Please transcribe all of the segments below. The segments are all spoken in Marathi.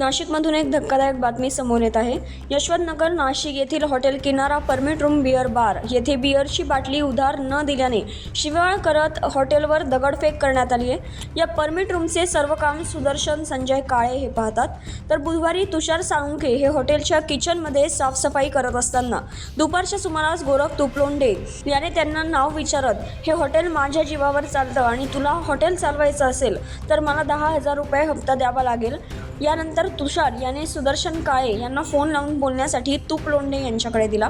नाशिकमधून एक धक्कादायक बातमी समोर येत आहे. यशवंतनगर नाशिक येथील हॉटेल किनारा परमिट रूम बिअर बार. येथे बिअरची बाटली उधार न दिल्याने शिवाळ करत हॉटेलवर दगडफेक करण्यात आली आहे. या परमिट रूमचे सर्व काम सुदर्शन संजय काळे हे पाहतात. तर बुधवारी तुषार साळुंखे हे हॉटेलच्या किचनमध्ये साफसफाई करत असताना दुपारच्या सुमारास गोरख तुपलोंडे याने त्यांना नाव विचारत हे हॉटेल माझ्या जीवावर चालतं आणि तुला हॉटेल चालवायचं असेल तर मला दहा हजार रुपये हप्ता द्यावा लागेल. यानंतर तुषार याने सुदर्शन काळे यांना फोन लावून बोलण्यासाठी तूप लोंढे यांच्याकडे दिला.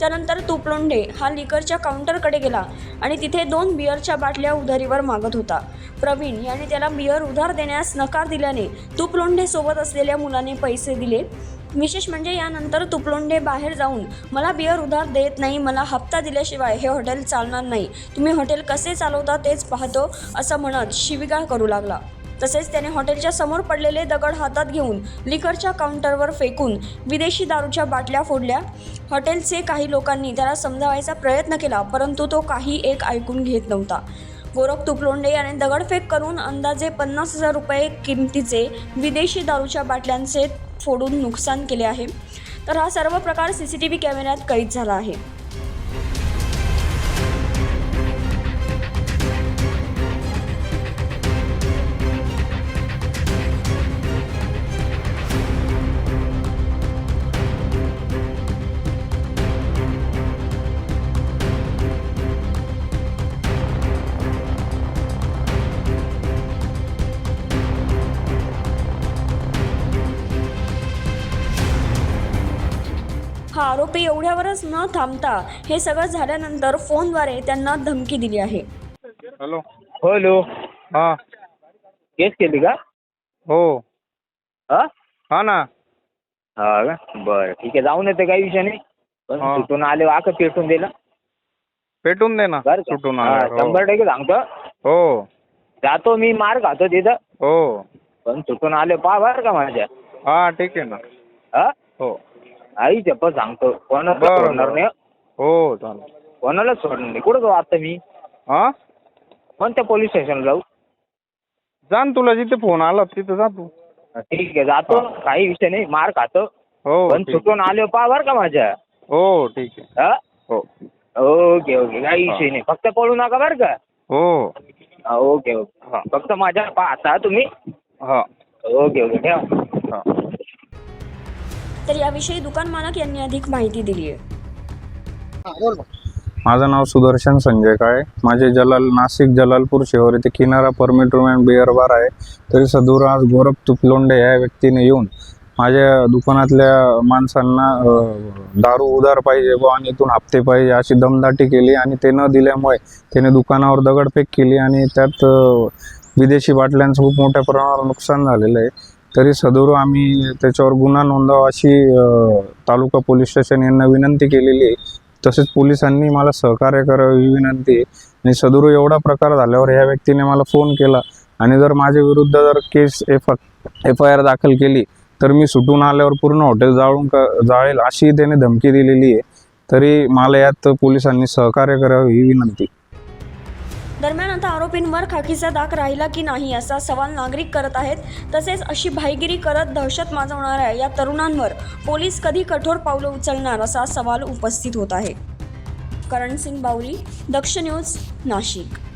त्यानंतर तूप लोंढे हा लिकरच्या काउंटरकडे गेला आणि तिथे दोन बिअरच्या बाटल्या उधारीवर मागत होता. प्रवीण याने त्याला बिअर उधार देण्यास नकार दिल्याने तूप सोबत असलेल्या मुलाने पैसे दिले. विशेष म्हणजे यानंतर तुपलोंडे बाहेर जाऊन मला बिअर उधार देत नाही मला हप्ता दिल्याशिवाय हे हॉटेल चालणार नाही. तुम्ही हॉटेल कसे चालवता तेच पाहतो असं म्हणत शिविगाळ करू लागला. तसेच त्याने हॉटेलच्या समोर पडलेले दगड हातात घेऊन लिकरच्या काउंटरवर फेकून विदेशी दारूच्या बाटल्या फोडल्या. हॉटेलचे काही लोकांनी त्याला समजावायचा प्रयत्न केला परंतु तो काही एक ऐकून घेत नव्हता. गोरख तुपलोंडे याने दगडफेक करून अंदाजे पन्नास हजार रुपये किमतीचे विदेशी दारूच्या बाटल्यांचे फोडून नुकसान केले आहे. तर हा सर्व प्रकार सी सी टी व्ही कॅमेऱ्यात कैद झाला आहे. हा आरोपी एवढ्यावरच न थांबता हे सगळं झाल्यानंतर फोनद्वारे त्यांना धमकी दिली आहे. हॅलो. हॅलो. हां. केस केली का? हो. हा? हा ना. हा का? बरं ठीक आहे. जाऊन येते काही विषय नाही. पण हा. सुटून आले वाक पेटून दिलं. पेटून दे ना. बरं का? सुटून हा, आल्यावर. हो. शंभर टक्के सांगतो. हो. जातो मी मार खातो तिथं. हो. पण सुटून आले पा बरं का माझ्या. हा ठीक आहे ना. हा? हो. आई चप्पल सांगतो. कोणाला बरं, सोडणार बरं. नाही. हो चालेल. कोणाला सोडणार नाही. कुठं जाऊ आता मी? हा? कोणत्या पोलीस स्टेशनला जाऊ? जा ना तुला जिथे फोन आला तिथं जा तू. ठीक आहे. जातो. काही विषय नाही. मार खातो. हो पण ठीक. सुटून आले पा बरं का माझ्या. हो ठीक आहे. हा? हो. Okay okay. काही विषय नाही. फक्त पळू नका बरं का. हो. हा, ओके हा. ओके फक्त माझ्या पाहता तुम्ही. हा. Okay okay. ठेवा. हा. तर याविषयी दुकान मालक यांनी अधिक माहिती दिली आहे. माझं नाव सुदर्शन संजय काळे. माझे जलाल नाशिक जलालपूर शहर येथे Kinara permit room and beer bar आहे. तरी सदूर आज गोरख तुपलोंडे या व्यक्तीने येऊन माझ्या दुकानातल्या माणसांना दारू उधार पाहिजे व आणि इथून हप्ते पाहिजे अशी दमदाटी केली आणि ते न दिल्यामुळे त्याने दुकानावर दगडफेक केली आणि त्यात विदेशी बाटल्यांचं खूप मोठ्या प्रमाणावर नुकसान झालेलं आहे. तरी सदूर आम्ही त्याच्यावर गुन्हा नोंदवा अशी तालुका पोलीस स्टेशन यांना विनंती केलेली आहे. तसेच पोलिसांनी मला सहकार्य करावी ही विनंती आहे. आणि सदुरू एवढा प्रकार झाल्यावर या व्यक्तीने मला फोन केला. आणि जर माझ्या विरुद्ध जर case F F I R दाखल केली तर मी सुटून आल्यावर पूर्ण हॉटेल जाळून क जाळेल अशी त्याने धमकी दिलेली आहे. तरी मला यात पोलिसांनी सहकार्य करावी ही विनंती. दरम्यान आता आरोपींवर खाकीचा दाग राहिला की नाही असा सवाल नागरिक करत आहेत. तसेच अशी भाईगिरी करत दहशत माजवणाऱ्या या तरुणांवर पोलीस कधी कठोर पावलं उचलणार असा सवाल उपस्थित होत आहे. करण सिंग बावरी दक्ष न्यूज नाशिक.